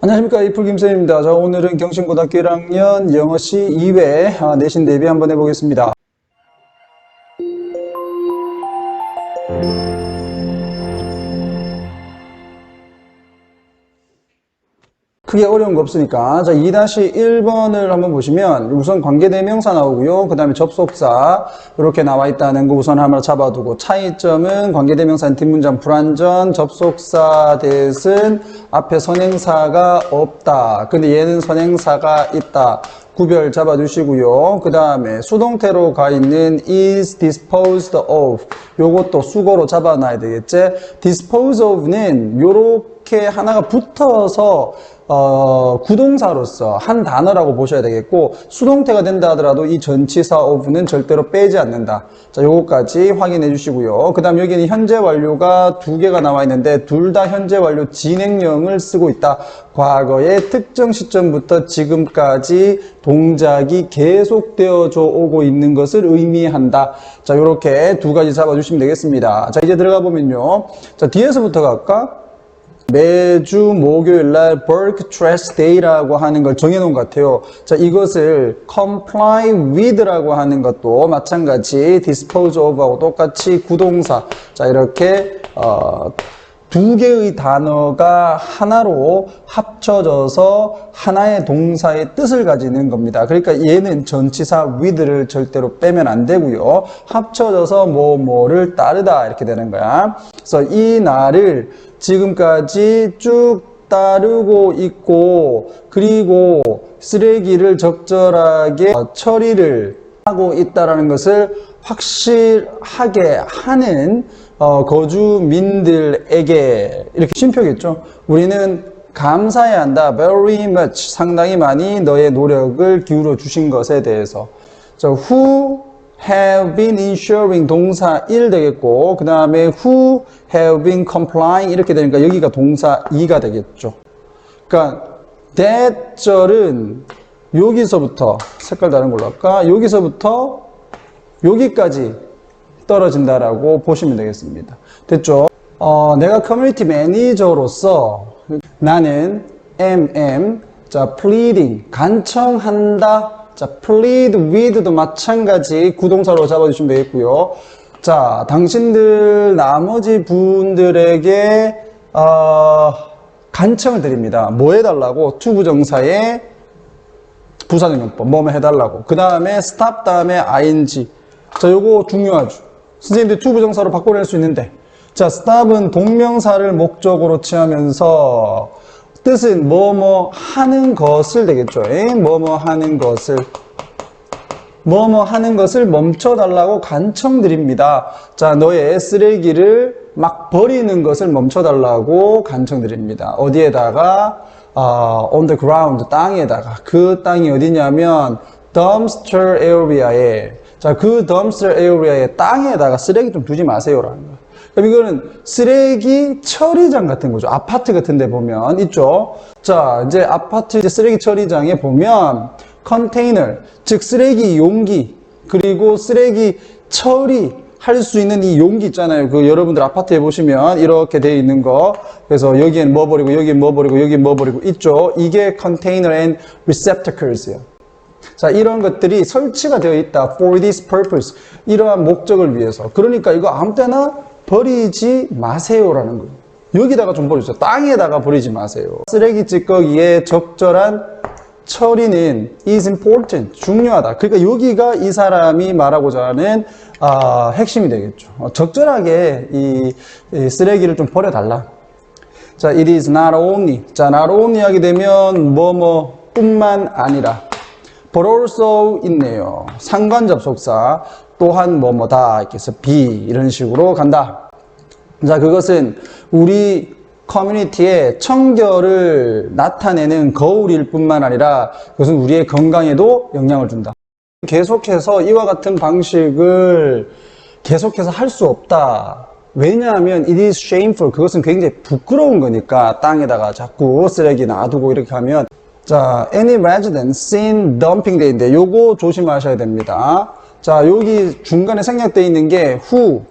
안녕하십니까 이풀 김쌤입니다. 자 오늘은 경신고등학교 1학년 영어시 2회 아, 내신 대비 한번 해보겠습니다. 크게 어려운 거 없으니까. 자 2-1번을 한번 보시면 우선 관계대명사 나오고요. 그 다음에 접속사 이렇게 나와 있다는 거 우선 하나 잡아두고 차이점은 관계대명사는 뒷문장 불완전 접속사 대신 앞에 선행사가 없다. 근데 얘는 선행사가 있다. 구별 잡아주시고요. 그 다음에 수동태로 가 있는 is disposed of. 요것도 수거로 잡아놔야 되겠지. dispose of는 요렇게 하나가 붙어서 어, 구동사로서 한 단어라고 보셔야 되겠고 수동태가 된다 하더라도 이 전치사 of는 절대로 빼지 않는다. 자, 요거까지 확인해 주시고요. 그 다음 여기는 현재 완료가 두 개가 나와 있는데 둘 다 현재 완료 진행형을 쓰고 있다. 과거의 특정 시점부터 지금까지 동작이 계속되어져 오고 있는 것을 의미한다. 자, 요렇게 두 가지 잡아주시면 되겠습니다. 자, 이제 들어가 보면요. 자, 뒤에서부터 갈까? 매주 목요일 날 Work Stress Day라고 하는 걸 정해놓은 것 같아요. 자, 이것을 comply with라고 하는 것도 마찬가지 dispose of하고 똑같이 구동사. 자, 이렇게, 어, 두 개의 단어가 하나로 합쳐져서 하나의 동사의 뜻을 가지는 겁니다. 그러니까 얘는 전치사 with를 절대로 빼면 안 되고요. 합쳐져서 뭐 뭐를 따르다 이렇게 되는 거야. 그래서 이 날을 지금까지 쭉 따르고 있고 그리고 쓰레기를 적절하게 처리를 하고 있다라는 것을 확실하게 하는 어, 거주민들에게 이렇게 쉼표겠죠. 우리는 감사해야 한다. Very much 상당히 많이 너의 노력을 기울여 주신 것에 대해서. 자, who have been ensuring 동사 1 되겠고 그 다음에 who have been complying 이렇게 되니까 여기가 동사 2가 되겠죠. 그러니까 that 절은 여기서부터 색깔 다른 걸로 할까? 여기서부터 여기까지 떨어진다라고 보시면 되겠습니다. 됐죠? 어, 내가 커뮤니티 매니저로서 나는 MM 자 pleading 간청한다 자 plead with도 마찬가지 구동사로 잡아주시면 되겠고요. 자 당신들 나머지 분들에게 어, 간청을 드립니다. 뭐 해달라고 투부정사에 부사능용법 뭐뭐 해달라고 그 다음에 stop 다음에 ing 자 요거 중요하죠 선생님들 투부정사로 바꿔낼 수 있는데. 자 stop은 동명사를 목적으로 취하면서 뜻은 뭐뭐 하는 것을 되겠죠. 뭐뭐 하는 것을. 뭐뭐 하는 것을 멈춰달라고 간청드립니다. 자 너의 쓰레기를 막 버리는 것을 멈춰달라고 간청드립니다. 어디에다가? 어, on the ground 땅에다가. 그 땅이 어디냐면 dumpster area에 자 그 dumpster area의 땅에다가 쓰레기 좀 두지 마세요라는 거. 그럼 이거는 쓰레기 처리장 같은 거죠. 아파트 같은 데 보면 있죠. 자 이제 아파트 쓰레기 처리장에 보면 컨테이너 즉 쓰레기 용기 그리고 쓰레기 처리 할 수 있는 이 용기 있잖아요. 그 여러분들 아파트에 보시면 이렇게 되어 있는 거. 그래서 여기엔 뭐 버리고 여기엔 뭐 버리고 여기엔 뭐 버리고 있죠. 이게 container and receptacles예요. 자, 이런 것들이 설치가 되어 있다. for this purpose. 이러한 목적을 위해서. 그러니까 이거 아무 때나 버리지 마세요라는 거예요. 여기다가 좀 버리죠. 땅에다가 버리지 마세요. 쓰레기 찌꺼기의 적절한 처리는 is important. 중요하다. 그러니까 여기가 이 사람이 말하고자 하는 아, 핵심이 되겠죠. 어, 적절하게 이, 이 쓰레기를 좀 버려달라. 자, it is not only. 자, not only 하게 되면 뭐뭐 뿐만 아니라. But 있네요. 상관 접속사 또한 뭐뭐다 이렇게 해서 be 이런 식으로 간다. 자, 그것은 우리 커뮤니티의 청결을 나타내는 거울일 뿐만 아니라 그것은 우리의 건강에도 영향을 준다. 계속해서 이와 같은 방식을 계속해서 할 수 없다. 왜냐하면 it is shameful. 그것은 굉장히 부끄러운 거니까 땅에다가 자꾸 쓰레기 놔두고 이렇게 하면 자, any resident seen dumping 데인데 요거 조심하셔야 됩니다. 자, 여기 중간에 생략되어 있는 게 who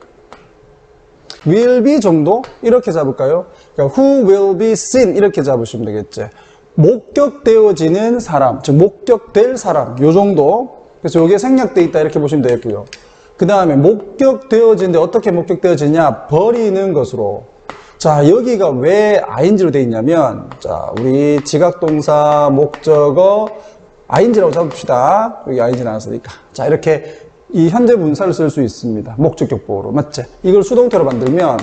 will be 정도 이렇게 잡을까요? 그러니까 who will be seen 이렇게 잡으시면 되겠지. 목격되어지는 사람, 즉 목격될 사람, 요 정도. 그래서 요게 생략돼 있다 이렇게 보시면 되겠고요. 그 다음에 목격되어지는데 어떻게 목격되어지냐? 버리는 것으로. 자, 여기가 왜 ing로 돼 있냐면, 자, 우리 지각동사, 목적어, ing라고 잡읍시다. 여기 ing 나왔으니까. 자, 이렇게 이 현재 분사를 쓸 수 있습니다. 목적격 보호로. 맞지? 이걸 수동태로 만들면,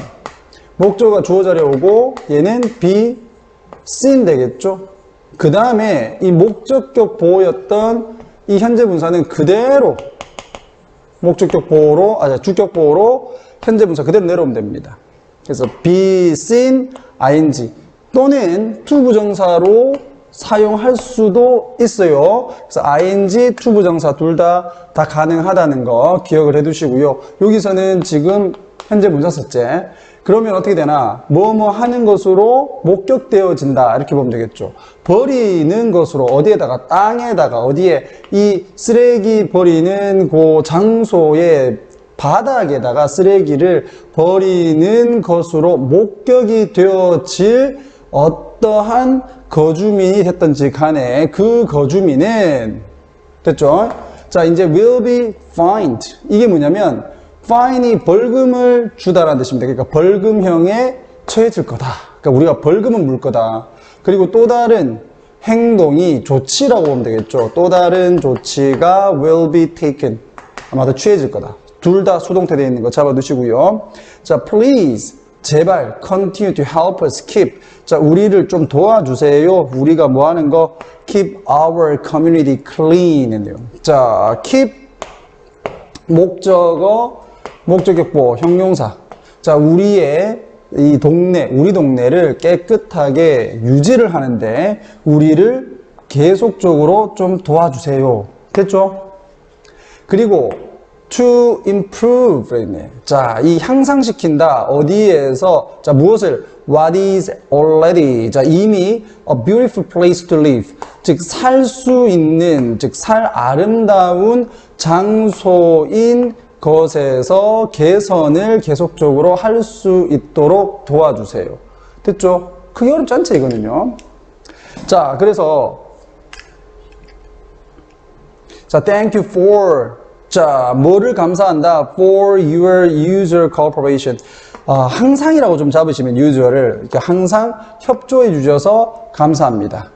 목적어가 주어 자리에 오고, 얘는 be seen 되겠죠? 그 다음에 이 목적격 보호였던 이 현재 분사는 그대로 목적격 보호로, 아, 주격 보호로 현재 분사 그대로 내려오면 됩니다. 그래서 be seen, ing 또는 to 부정사로 사용할 수도 있어요. 그래서 ing, to 부정사 둘 다 다 가능하다는 거 기억을 해두시고요. 여기서는 지금 현재 썼제. 그러면 어떻게 되나? 뭐뭐 하는 것으로 목격되어진다. 이렇게 보면 되겠죠. 버리는 것으로 어디에다가 땅에다가 어디에 이 쓰레기 버리는 그 장소에 바닥에다가 쓰레기를 버리는 것으로 목격이 되어질 어떠한 거주민이 됐던지 간에 그 거주민은 됐죠? 자 이제 will be fined 이게 뭐냐면 fine이 벌금을 주다라는 뜻입니다. 그러니까 벌금형에 처해질 거다. 그러니까 우리가 벌금은 물 거다. 그리고 또 다른 행동이 조치라고 보면 되겠죠. 또 다른 조치가 will be taken. 아마도 취해질 거다. 둘 다 수동태 되어 있는 거 잡아두시고요. 자, please. 제발 continue to help us keep. 자, 우리를 좀 도와주세요. 우리가 뭐 하는 거? keep our community clean. 인데요. 자, keep 목적어, 목적격보, 형용사. 자, 우리의 이 동네, 우리 동네를 깨끗하게 유지를 하는데 우리를 계속적으로 좀 도와주세요. 됐죠? 그리고 to improve 있네. 자, 이 향상시킨다. 어디에서 자, 무엇을 what is already 자, 이미 a beautiful place to live. 즉 살 수 있는 즉 살 아름다운 장소인 것에서 개선을 계속적으로 할 수 있도록 도와주세요. 됐죠? 크게 어렵지 않죠, 이거는요. 자, 그래서 자, thank you for 자, 뭐를 감사한다? For your user cooperation. 아, 항상이라고 좀 잡으시면 user를 이렇게 항상 협조해 주셔서 감사합니다.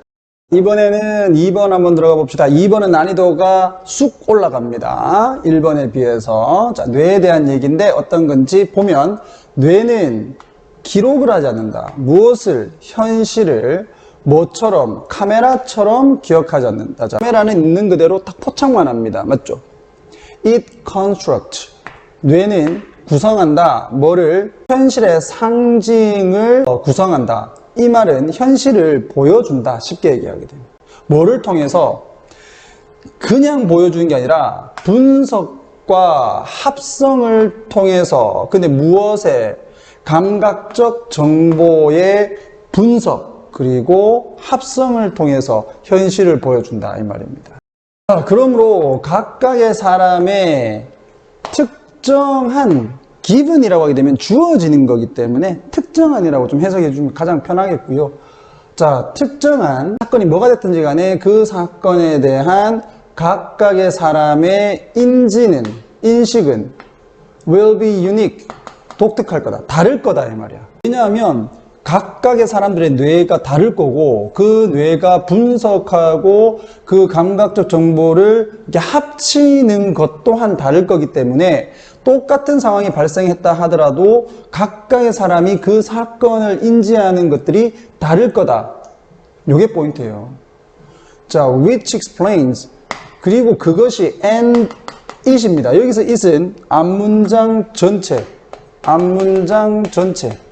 이번에는 2번 한번 들어가 봅시다. 2번은 난이도가 쑥 올라갑니다. 1번에 비해서. 자, 뇌에 대한 얘기인데 어떤 건지 보면 뇌는 기록을 하지 않는다. 무엇을, 현실을 뭐처럼, 카메라처럼 기억하지 않는다. 자, 카메라는 있는 그대로 딱 포착만 합니다. 맞죠? It construct. 뇌는 구성한다. 뭐를? 현실의 상징을 어, 구성한다. 이 말은 현실을 보여준다. 쉽게 얘기하게 됩니다. 뭐를 통해서 그냥 보여주는 게 아니라 분석과 합성을 통해서 근데 무엇에 감각적 정보의 분석 그리고 합성을 통해서 현실을 보여준다 이 말입니다. 자, 그러므로 각각의 사람의 특정한 given이라고 하게 되면 주어지는 거기 때문에 특정한이라고 좀 해석해 주면 가장 편하겠고요. 자, 특정한 사건이 뭐가 됐든지 간에 그 사건에 대한 각각의 사람의 인지는, 인식은 will be unique, 독특할 거다, 다를 거다 이 말이야. 왜냐하면 각각의 사람들의 뇌가 다를 거고 그 뇌가 분석하고 그 감각적 정보를 합치는 것 또한 다를 거기 때문에 똑같은 상황이 발생했다 하더라도 각각의 사람이 그 사건을 인지하는 것들이 다를 거다. 요게 포인트예요. 자, which explains 그리고 그것이 and it입니다. 여기서 it은 앞문장 전체, 앞문장 전체.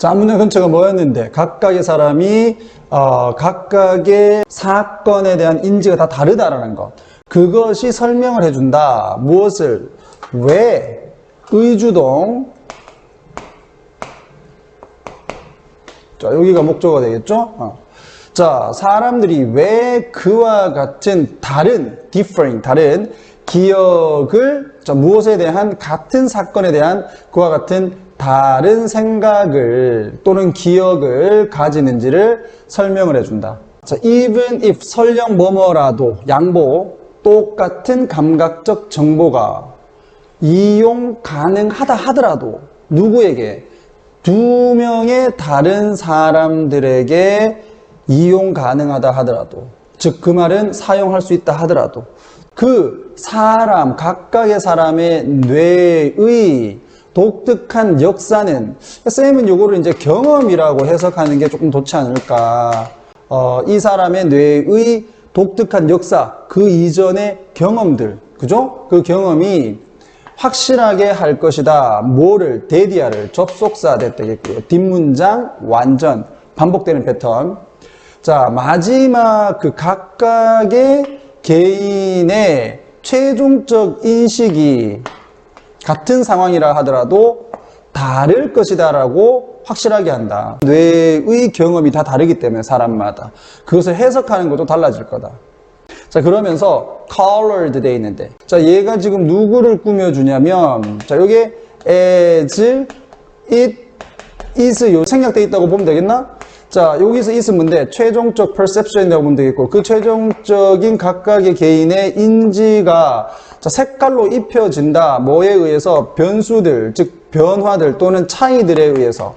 자, 앞문장 전체가 뭐였는데 각각의 사람이 어, 각각의 사건에 대한 인지가 다 다르다라는 것. 그것이 설명을 해준다. 무엇을? 왜? 의주동. 자, 여기가 목적어가 되겠죠? 어. 자, 사람들이 왜 그와 같은 다른, different, 다른 기억을, 자, 무엇에 대한 같은 사건에 대한 그와 같은 다른 생각을 또는 기억을 가지는지를 설명을 해준다. 자, even if 설령 뭐뭐라도 양보 똑같은 감각적 정보가 이용 가능하다 하더라도 누구에게 두 명의 다른 사람들에게 이용 가능하다 하더라도 즉 그 말은 사용할 수 있다 하더라도 그 사람 각각의 사람의 뇌의 독특한 역사는 쌤은 요거를 이제 경험이라고 해석하는 게 조금 좋지 않을까 어, 이 사람의 뇌의 독특한 역사 그 이전의 경험들 그죠? 그 경험이 확실하게 할 것이다. 뭐를 데디아를 접속사 됐다겠고요. 뒷문장 완전 반복되는 패턴. 자 마지막 그 각각의 개인의 최종적 인식이 같은 상황이라 하더라도 다를 것이다라고 확실하게 한다. 뇌의 경험이 다 다르기 때문에 사람마다 그것을 해석하는 것도 달라질 거다. 자 그러면서 colored 돼 있는데 자 얘가 지금 누구를 꾸며주냐면 자 여기에 as, it, is 요 생략돼 있다고 보면 되겠나? 자 여기서 뭔데 최종적 perception이라고 보면 되겠고 그 최종적인 각각의 개인의 인지가 자 색깔로 입혀진다 뭐에 의해서 변수들 즉 변화들 또는 차이들에 의해서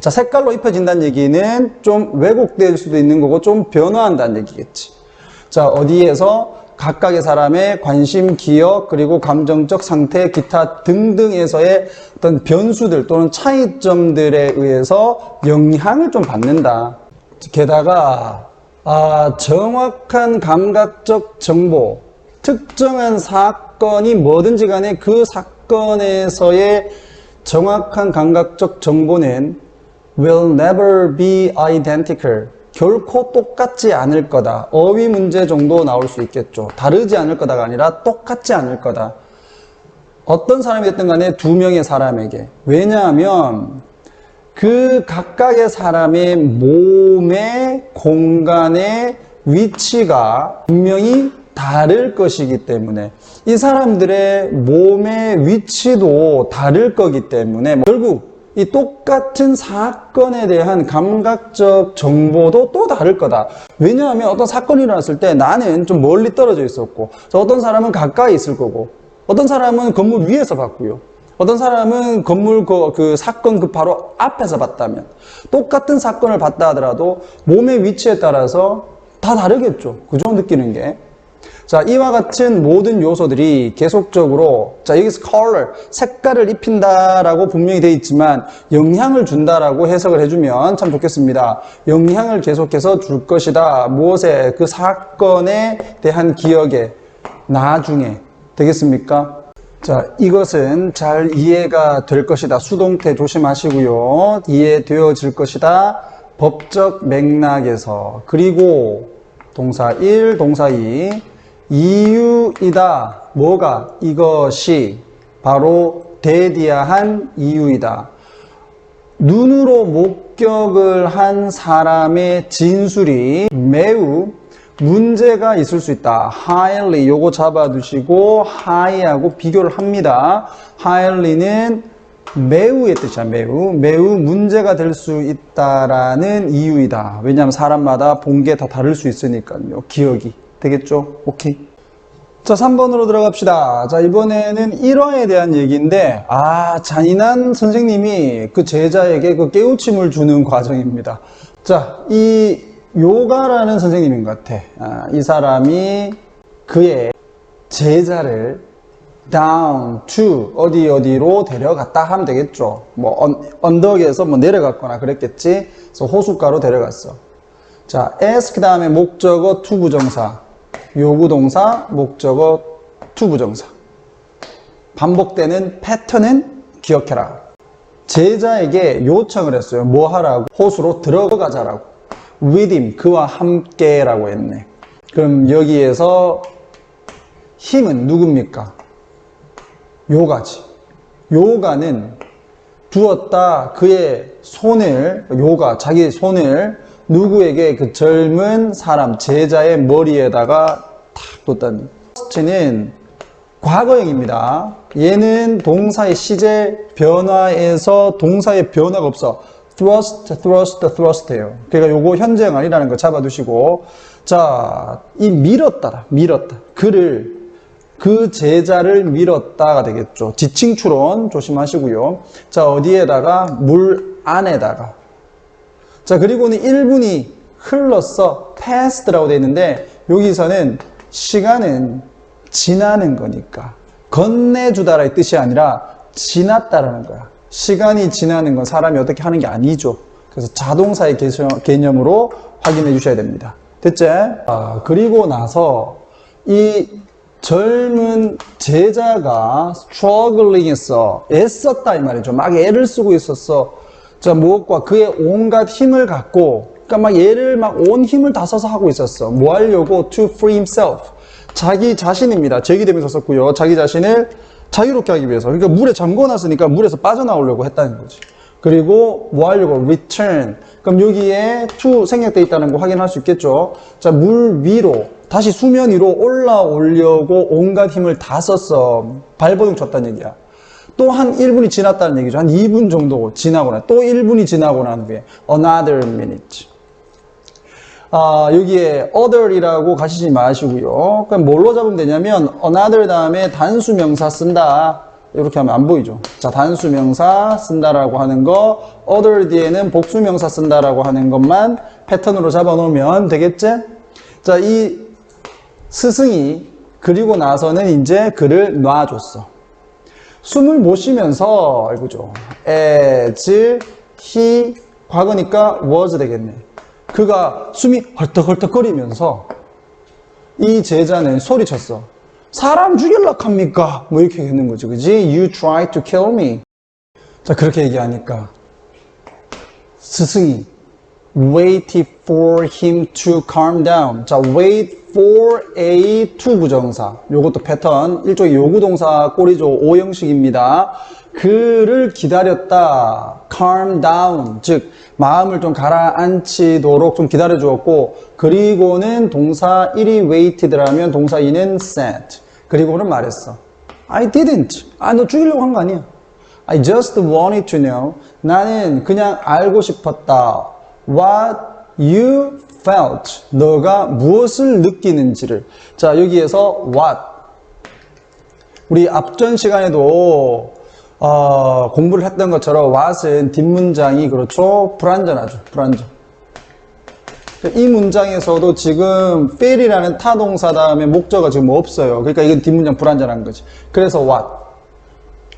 자, 색깔로 입혀진다는 얘기는 좀 왜곡될 수도 있는 거고 좀 변화한다는 얘기겠지. 자, 어디에서 각각의 사람의 관심, 기억, 그리고 감정적 상태, 기타 등등에서의 어떤 변수들 또는 차이점들에 의해서 영향을 좀 받는다. 게다가, 아, 정확한 감각적 정보, 특정한 사건이 뭐든지 간에 그 사건에서의 정확한 감각적 정보는 will never be identical. 결코 똑같지 않을 거다. 어휘 문제 정도 나올 수 있겠죠. 다르지 않을 거다가 아니라 똑같지 않을 거다. 어떤 사람이 됐든 간에 두 명의 사람에게. 왜냐하면 그 각각의 사람의 몸의 공간의 위치가 분명히 다를 것이기 때문에 이 사람들의 몸의 위치도 다를 거기 때문에 결국 이 똑같은 사건에 대한 감각적 정보도 또 다를 거다. 왜냐하면 어떤 사건이 일어났을 때 나는 좀 멀리 떨어져 있었고, 어떤 사람은 가까이 있을 거고, 어떤 사람은 건물 위에서 봤고요. 어떤 사람은 건물 그, 그 사건 그 바로 앞에서 봤다면, 똑같은 사건을 봤다 하더라도 몸의 위치에 따라서 다 다르겠죠. 그죠? 느끼는 게. 자, 이와 같은 모든 요소들이 계속적으로, 자, 여기서 color, 색깔을 입힌다라고 분명히 되어 있지만, 영향을 준다라고 해석을 해주면 참 좋겠습니다. 영향을 계속해서 줄 것이다. 무엇에, 그 사건에 대한 기억에, 나중에. 되겠습니까? 자, 이것은 잘 이해가 될 것이다. 수동태 조심하시고요. 이해되어질 것이다. 법적 맥락에서. 그리고 동사 1, 동사 2. 이유이다. 뭐가? 이것이 바로 대디아한 이유이다. 눈으로 목격을 한 사람의 진술이 매우 문제가 있을 수 있다. highly 요거 잡아두시고 high하고 비교를 합니다. highly는 매우의 뜻이야. 매우 매우 문제가 될 수 있다라는 이유이다. 왜냐하면 사람마다 본 게 다 다를 수 있으니까요. 기억이 되겠죠? 오케이. 자, 3번으로 들어갑시다. 자, 이번에는 1화에 대한 얘기인데, 아, 잔인한 선생님이 그 제자에게 그 깨우침을 주는 과정입니다. 자, 이 요가라는 선생님인 것 같아. 아, 이 사람이 그의 제자를 down to 어디 어디로 데려갔다 하면 되겠죠. 뭐 언, 언덕에서 뭐 내려갔거나 그랬겠지. 그래서 호숫가로 데려갔어. 자, ask 다음에 목적어 to 부정사, 요구동사, 목적어 to 부정사. 반복되는 패턴은 기억해라. 제자에게 요청을 했어요. 뭐 하라고? 호수로 들어가자라고. with him, 그와 함께라고 했네. 그럼 여기에서 힘은 누굽니까? 요가지. 요가는 두었다 그의 손을 요가 자기 손을 누구에게 그 젊은 사람 제자의 머리에다가 탁 뒀다는 퍼스트는 과거형입니다. 얘는 동사의 시제 변화에서 동사의 변화가 없어. thrust, thrust, thrust예요. 그러니까 요거 현재형 아니라는 거 잡아두시고 자, 이 밀었다라, 밀었다. 그를 그 제자를 밀었다가 되겠죠. 지칭 추론 조심하시고요. 자, 어디에다가 물 안에다가 자, 그리고는 1분이 흘렀어. passed라고 되어 있는데, 여기서는 시간은 지나는 거니까. 건네주다라의 뜻이 아니라 지났다라는 거야. 시간이 지나는 건 사람이 어떻게 하는 게 아니죠. 그래서 자동사의 개념- 개념으로 확인해 주셔야 됩니다. 됐지? 아, 그리고 나서 이 젊은 제자가 struggling 했어. 애썼다 이 말이죠. 막 애를 쓰고 있었어. 자, 무엇과 그의 온갖 힘을 갖고, 그러니까 막 얘를 막 온 힘을 다 써서 하고 있었어. 뭐 하려고? To free himself. 자기 자신입니다. 제기되면서 썼고요. 자기 자신을 자유롭게 하기 위해서. 그러니까 물에 잠궈놨으니까 물에서 빠져나오려고 했다는 거지. 그리고 뭐 하려고? Return. 그럼 여기에 to 생략돼 있다는 거 확인할 수 있겠죠. 자, 물 위로, 다시 수면 위로 올라오려고 온갖 힘을 다 썼어. 발버둥 쳤다는 얘기야. 또 한 1분이 지났다는 얘기죠. 한 2분 정도 지나고 나, 또 1분이 지나고 난 후에 another minute. 아, 여기에 other이라고 가시지 마시고요. 그럼 뭘로 잡으면 되냐면 another 다음에 단수 명사 쓴다. 이렇게 하면 안 보이죠. 자, 단수 명사 쓴다라고 하는 거, other 뒤에는 복수 명사 쓴다라고 하는 것만 패턴으로 잡아 놓으면 되겠지? 자, 이 스승이 그리고 나서는 이제 그를 놔줬어. 숨을 못 쉬면서 이거죠. as he 과거니까 was 되겠네. 그가 숨이 헐떡헐떡거리면서 이 제자는 소리쳤어. 사람 죽일라 합니까? 뭐 이렇게 했는 거죠. 그지? You tried to kill me. 자, 그렇게 얘기하니까 스승이 waited for him to calm down. 자, wait for a to 부정사. 요것도 패턴. 일종의 요구동사 꼴이죠. 오형식입니다. 그를 기다렸다. calm down. 즉, 마음을 좀 가라앉히도록 좀 기다려 주었고, 그리고는 동사 1이 waited라면 동사 2는 sent. 그리고는 말했어. I didn't. 아, 너 죽이려고 한 거 아니야. I just wanted to know. 나는 그냥 알고 싶었다. What you felt. 너가 무엇을 느끼는지를. 자, 여기에서 what. 우리 앞전 시간에도 어, 공부를 했던 것처럼 what은 뒷문장이 그렇죠. 불완전하죠. 불완전. 이 문장에서도 지금 feel이라는 타동사 다음에 목적어가 지금 없어요. 그러니까 이건 뒷문장 불완전한 거지. 그래서 what.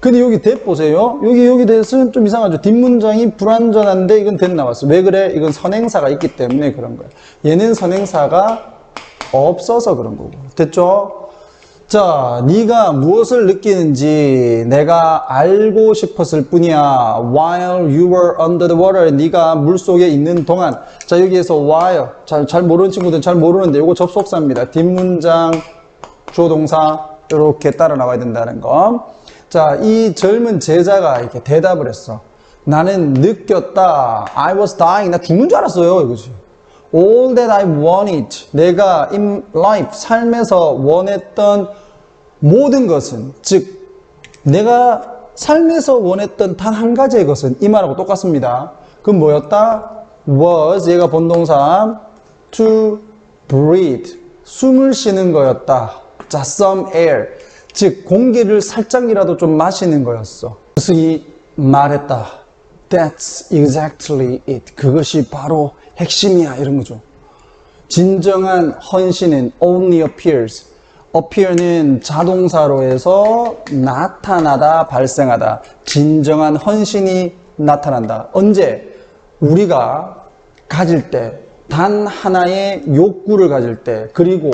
근데 여기 that 보세요. 여기 여기 that은 좀 이상하죠. 뒷문장이 불완전한데 이건 that 나왔어. 왜 그래? 이건 선행사가 있기 때문에 그런 거야. 얘는 선행사가 없어서 그런 거고. 됐죠? 자, 네가 무엇을 느끼는지 내가 알고 싶었을 뿐이야. While you were under the water, 네가 물 속에 있는 동안. 자, 여기에서 while 잘, 잘 모르는 친구들은 잘 모르는데 이거 접속사입니다. 뒷문장 주어 동사 이렇게 따라 나와야 된다는 거. 자, 이 젊은 제자가 이렇게 대답을 했어. 나는 느꼈다. I was dying. 나 죽는 줄 알았어요. 이거지. All that I wanted. 내가 in life, 삶에서 원했던 모든 것은, 즉, 내가 삶에서 원했던 단 한 가지의 것은 이 말하고 똑같습니다. 그건 뭐였다? was, 얘가 본동사, to breathe. 숨을 쉬는 거였다. 자, some air. 즉, 공기를 살짝이라도 좀 마시는 거였어. 스승이 말했다. That's exactly it. 그것이 바로 핵심이야. 이런 거죠. 진정한 헌신은 only appears. appear는 자동사로 해서 나타나다, 발생하다. 진정한 헌신이 나타난다. 언제? 우리가 가질 때, 단 하나의 욕구를 가질 때, 그리고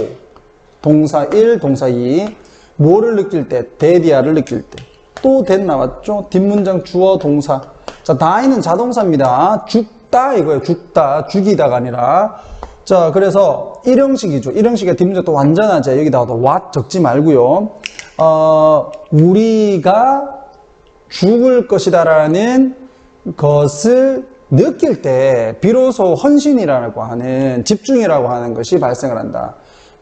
동사 1, 동사 2, 뭐를 느낄 때? 데디아를 느낄 때. 또 that 나왔죠? 뒷문장 주어 동사. 자, 다이는 자동사입니다. 죽다 이거예요. 죽다. 죽이다가 아니라. 자, 그래서 일형식이죠. 일형식의 뒷문장 또 완전하죠. 여기다가 what 적지 말고요. 어, 우리가 죽을 것이다라는 것을 느낄 때 비로소 헌신이라고 하는 집중이라고 하는 것이 발생을 한다.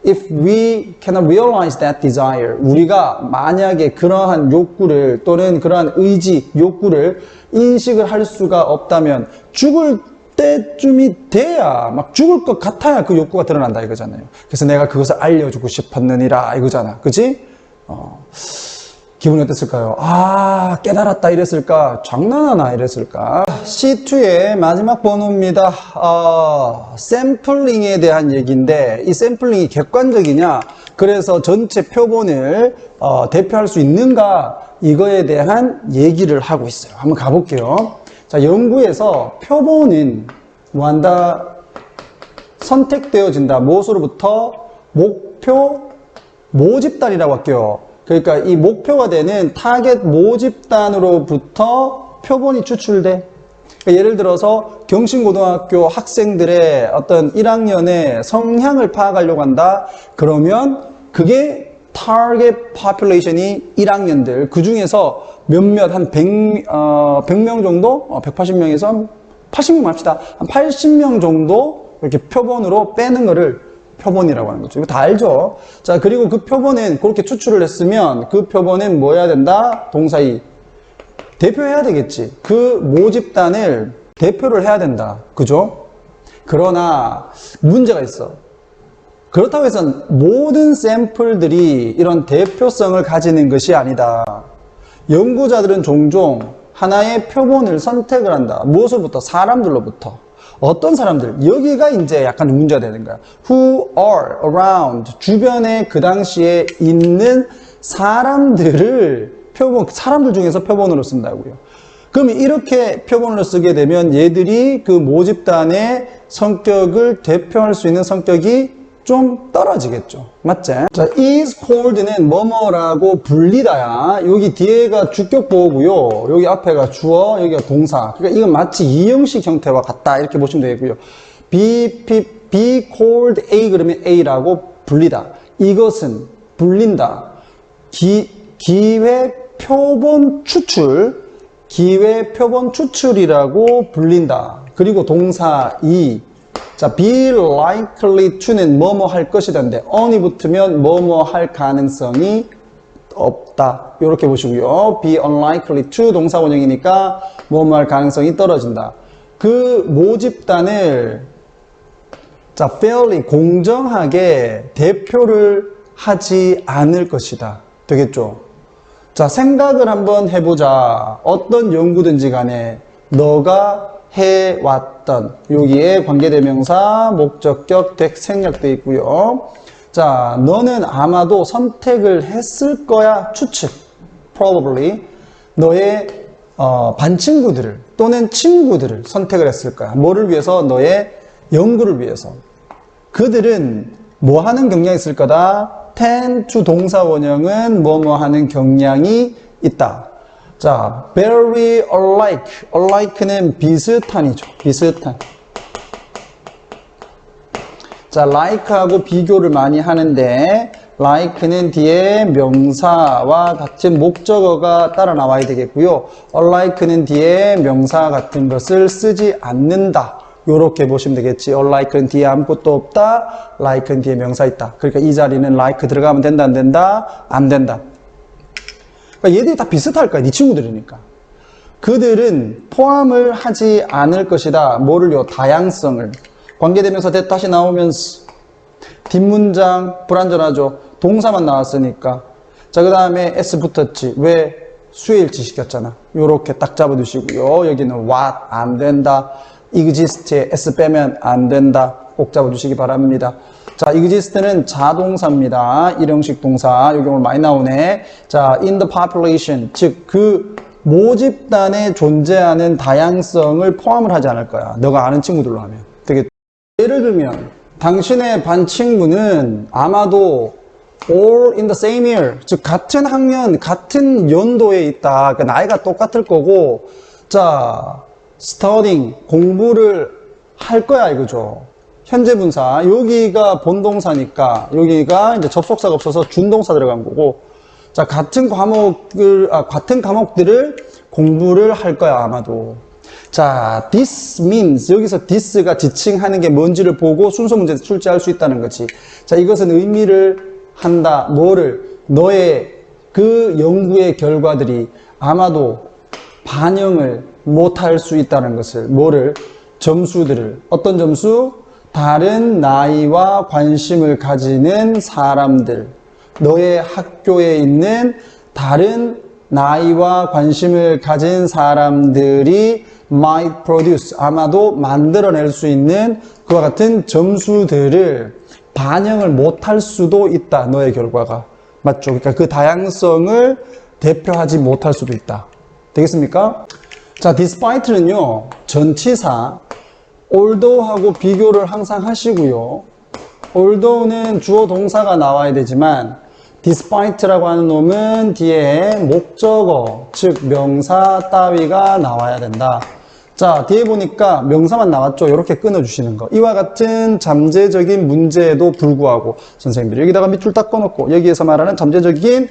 If we cannot realize that desire, 우리가 만약에 그러한 욕구를 또는 그러한 의지, 욕구를 인식을 할 수가 없다면 죽을 때쯤이 돼야 막 죽을 것 같아야 그 욕구가 드러난다 이거잖아요. 그래서 내가 그것을 알려주고 싶었느니라 이거잖아. 그지? 어, 기분이 어땠을까요? 아, 깨달았다 이랬을까? 장난하나 이랬을까? C2의 마지막 번호입니다. 어, 샘플링에 대한 얘기인데, 이 샘플링이 객관적이냐? 그래서 전체 표본을 어, 대표할 수 있는가? 이거에 대한 얘기를 하고 있어요. 한번 가볼게요. 자, 연구에서 표본은 뭐한다? 선택되어진다. 무엇으로부터? 목표 모집단이라고 할게요. 그러니까 이 목표가 되는 타겟 모집단으로부터 표본이 추출돼. 그러니까 예를 들어서 경신고등학교 학생들의 어떤 1학년의 성향을 파악하려고 한다. 그러면 그게 타겟 population이 1학년들 그 중에서 몇몇 한 100, 어, 100명 정도, 어, 180명에서 80명 합시다. 한 80명 정도 이렇게 표본으로 빼는 거를 표본이라고 하는 거죠. 이거 다 알죠? 자, 그리고 그 표본은 그렇게 추출을 했으면 그 표본은 뭐 해야 된다? 동사이. 대표해야 되겠지. 그 모집단을 대표를 해야 된다. 그죠? 그러나 문제가 있어. 그렇다고 해서 모든 샘플들이 이런 대표성을 가지는 것이 아니다. 연구자들은 종종 하나의 표본을 선택을 한다. 무엇으로부터? 사람들로부터. 어떤 사람들? 여기가 이제 약간 문제가 되는 거야. Who are around 주변에 그 당시에 있는 사람들을 표본, 사람들 중에서 표본으로 쓴다고요. 그러면 이렇게 표본으로 쓰게 되면 얘들이 그 모집단의 성격을 대표할 수 있는 성격이 좀 떨어지겠죠. 맞지? 자, is called는 뭐뭐라고 불리다야. 여기 뒤에가 주격 보호고요. 여기 앞에가 주어, 여기가 동사. 그러니까 이건 마치 이형식 형태와 같다. 이렇게 보시면 되겠고요. be, be, be called A 그러면 A라고 불리다. 이것은 불린다. 기, 기회 표본 추출, 기회 표본 추출이라고 불린다. 그리고 동사 이 자, be likely to는 뭐뭐 할 것이다인데 on이 붙으면 뭐뭐 할 가능성이 없다. 이렇게 보시고요. be unlikely to 동사 원형이니까 뭐뭐 할 가능성이 떨어진다. 그 모집단을 자, fairly 공정하게 대표를 하지 않을 것이다. 되겠죠? 자, 생각을 한번 해보자. 어떤 연구든지 간에 너가 해왔던 여기에 관계대명사, 목적격, 덱, 생략돼 있고요. 자, 너는 아마도 선택을 했을 거야. 추측. probably. 너의 어, 반 친구들을 또는 친구들을 선택을 했을 거야. 뭐를 위해서? 너의 연구를 위해서. 그들은 뭐 하는 경향이 있을 거다? tend to 동사 원형은 뭐뭐 하는 경향이 있다. 자, very alike. alike는 비슷한이죠. 비슷한. 자, like하고 비교를 많이 하는데, like는 뒤에 명사와 같은 목적어가 따라 나와야 되겠고요. unlike는 뒤에 명사 같은 것을 쓰지 않는다. 요렇게 보시면 되겠지. unlike는 뒤에 아무것도 없다. like는 뒤에 명사 있다. 그러니까 이 자리는 like 들어가면 된다, 안 된다? 안 된다. 그러니까 얘들이 다 비슷할 거야. 네 친구들이니까. 그들은 포함을 하지 않을 것이다. 뭐를요? 다양성을. 대 다시 나오면서 뒷문장 불안전하죠. 동사만 나왔으니까. 자, 그 다음에 S 붙었지. 왜? 수일치 시켰잖아. 요렇게 딱 잡아두시고요. 여기는 what 안 된다. exist에 S 빼면 안 된다. 꼭 잡아주시기 바랍니다. 자, exist는 자동사입니다. 일형식 동사. 여기 오늘 많이 나오네. 자, in the population. 즉, 그 모집단에 존재하는 다양성을 포함을 하지 않을 거야. 너가 아는 친구들로 하면. 되게 예를 들면, 당신의 반 친구는 아마도 all in the same year. 즉, 같은 학년, 같은 연도에 있다. 그러니까 나이가 똑같을 거고, 자, studying, 공부를 할 거야, 이거죠. 현재 분사. 여기가 본동사니까 여기가 이제 접속사가 없어서 준동사 들어간 거고. 자 같은 과목을 아, 같은 과목들을 공부를 할 거야 아마도. 자, this means 여기서 this가 지칭하는 게 뭔지를 보고 순서 문제 출제할 수 있다는 거지. 자, 이것은 의미를 한다. 뭐를? 너의 그 연구의 결과들이 아마도 반영을 못할 수 있다는 것을. 뭐를? 점수들을. 어떤 점수 다른 나이와 관심을 가지는 사람들 너의 학교에 있는 다른 나이와 관심을 가진 사람들이 might produce 아마도 만들어낼 수 있는 그와 같은 점수들을 반영을 못할 수도 있다 너의 결과가 맞죠? 그러니까 그 다양성을 대표하지 못할 수도 있다 되겠습니까? 자, despite는요 전치사 although하고 비교를 항상 하시고요 although는 주어 동사가 나와야 되지만 despite라고 하는 놈은 뒤에 목적어, 즉 명사 따위가 나와야 된다. 자, 뒤에 보니까 명사만 나왔죠. 이렇게 끊어주시는 거. 이와 같은 잠재적인 문제에도 불구하고 선생님들이 여기다가 밑줄 딱 꺼놓고 여기에서 말하는 잠재적인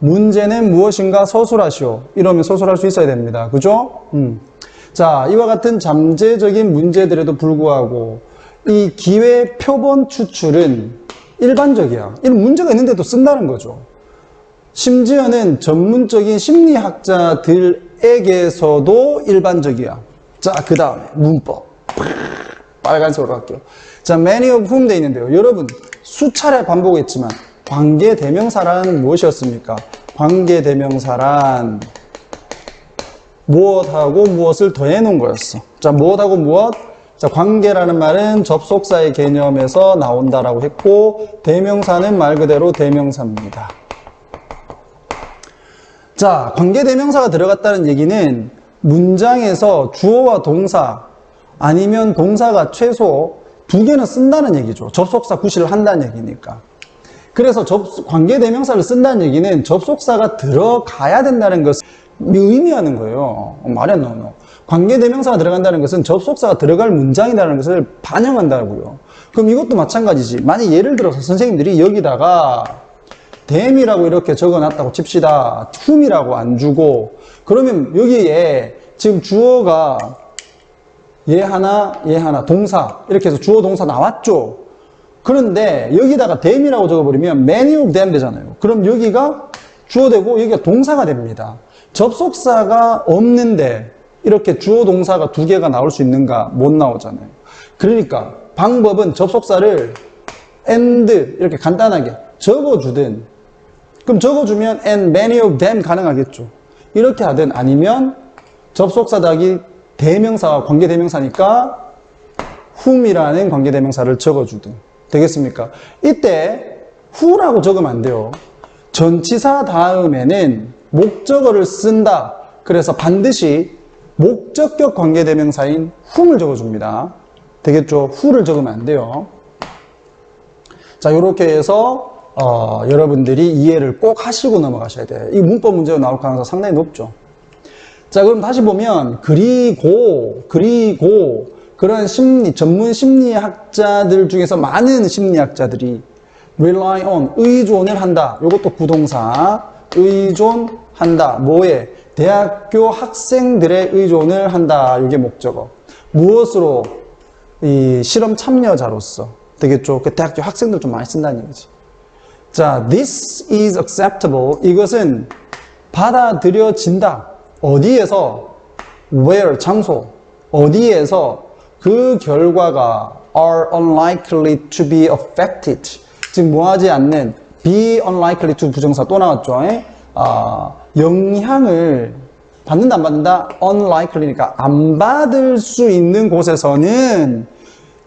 문제는 무엇인가 서술하시오. 이러면 서술할 수 있어야 됩니다. 그죠? 음. 자, 이와 같은 잠재적인 문제들에도 불구하고 이 기회 표본 추출은 일반적이야. 이런 문제가 있는데도 쓴다는 거죠. 심지어는 전문적인 심리학자들에게서도 일반적이야. 자, 그 다음에 문법. 빨간색으로 할게요. 자, many of whom 돼 있는데요. 여러분, 수차례 반복했지만 관계 대명사란 무엇이었습니까? 관계 대명사란 무엇하고 무엇을 더해 놓은 거였어. 자, 무엇하고 무엇? 자, 관계라는 말은 접속사의 개념에서 나온다라고 했고, 대명사는 말 그대로 대명사입니다. 자, 관계 대명사가 들어갔다는 얘기는 문장에서 주어와 동사, 아니면 동사가 최소 두 개는 쓴다는 얘기죠. 접속사 구실을 한다는 얘기니까. 그래서 접, 관계 대명사를 쓴다는 얘기는 접속사가 들어가야 된다는 것을 의미하는 거예요. 어, 말이 안 나오노. 관계대명사가 들어간다는 것은 접속사가 들어갈 문장이라는 것을 반영한다고요. 그럼 이것도 마찬가지지. 만약 예를 들어서 선생님들이 여기다가 댐이라고 이렇게 적어놨다고 칩시다. 툼이라고 안 주고 그러면 여기에 지금 주어가 얘 하나, 얘 하나, 동사 이렇게 해서 주어 동사 나왔죠. 그런데 여기다가 댐이라고 적어버리면 many of them 되잖아요. 그럼 여기가 주어 되고 여기가 동사가 됩니다. 접속사가 없는데 이렇게 주어 동사가 두 개가 나올 수 있는가? 못 나오잖아요. 그러니까 방법은 접속사를 and 이렇게 간단하게 적어주든 그럼 적어주면 and many of them 가능하겠죠. 이렇게 하든 아니면 접속사 닭이 대명사와 관계대명사니까 whom이라는 관계대명사를 적어주든 되겠습니까? 이때 who라고 적으면 안 돼요. 전치사 다음에는 목적어를 쓴다. 그래서 반드시 목적격 관계대명사인 whom을 적어줍니다. 되겠죠? who를 적으면 안 돼요. 자, 이렇게 해서 어, 여러분들이 이해를 꼭 하시고 넘어가셔야 돼요. 이 문법 문제가 나올 가능성 상당히 높죠. 자, 그럼 다시 보면 그리고 그리고 그런 심리 전문 심리학자들 중에서 많은 심리학자들이 rely on 의존을 한다. 이것도 부동사 의존 한다. 뭐에 대학교 학생들의 의존을 한다. 이게 목적어. 무엇으로 이 실험 참여자로서 되겠죠. 그 대학교 학생들 좀 많이 쓴다는 얘기지. 자, this is acceptable. 이것은 받아들여진다. 어디에서? where, 장소. 어디에서 그 결과가 are unlikely to be affected. 즉, 뭐하지 않는 be unlikely to 부정사 또 나왔죠. 에? 아, 영향을 받는다, 안 받는다? unlikely니까 안 받을 수 있는 곳에서는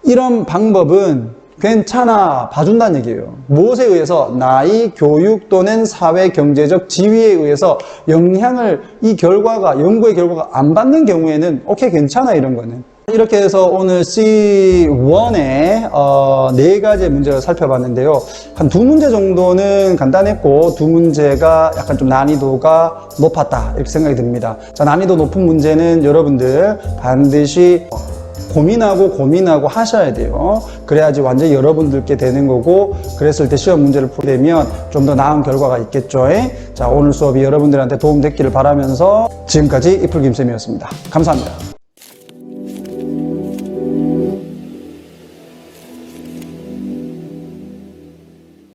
이런 방법은 괜찮아 봐준다는 얘기예요. 무엇에 의해서 나이, 교육 또는 사회 경제적 지위에 의해서 영향을 이 결과가 연구의 결과가 안 받는 경우에는 오케이 괜찮아 이런 거는. 이렇게 해서 오늘 C1의 어, 네 가지 문제를 살펴봤는데요. 한 두 문제 정도는 간단했고 두 문제가 약간 좀 난이도가 높았다 이렇게 생각이 듭니다. 자 난이도 높은 문제는 여러분들 반드시 고민하고 고민하고 하셔야 돼요. 그래야지 완전히 여러분들께 되는 거고 그랬을 때 시험 문제를 풀게 되면 좀 더 나은 결과가 있겠죠. 자 오늘 수업이 여러분들한테 도움 됐기를 바라면서 지금까지 이풀김쌤이었습니다. 감사합니다.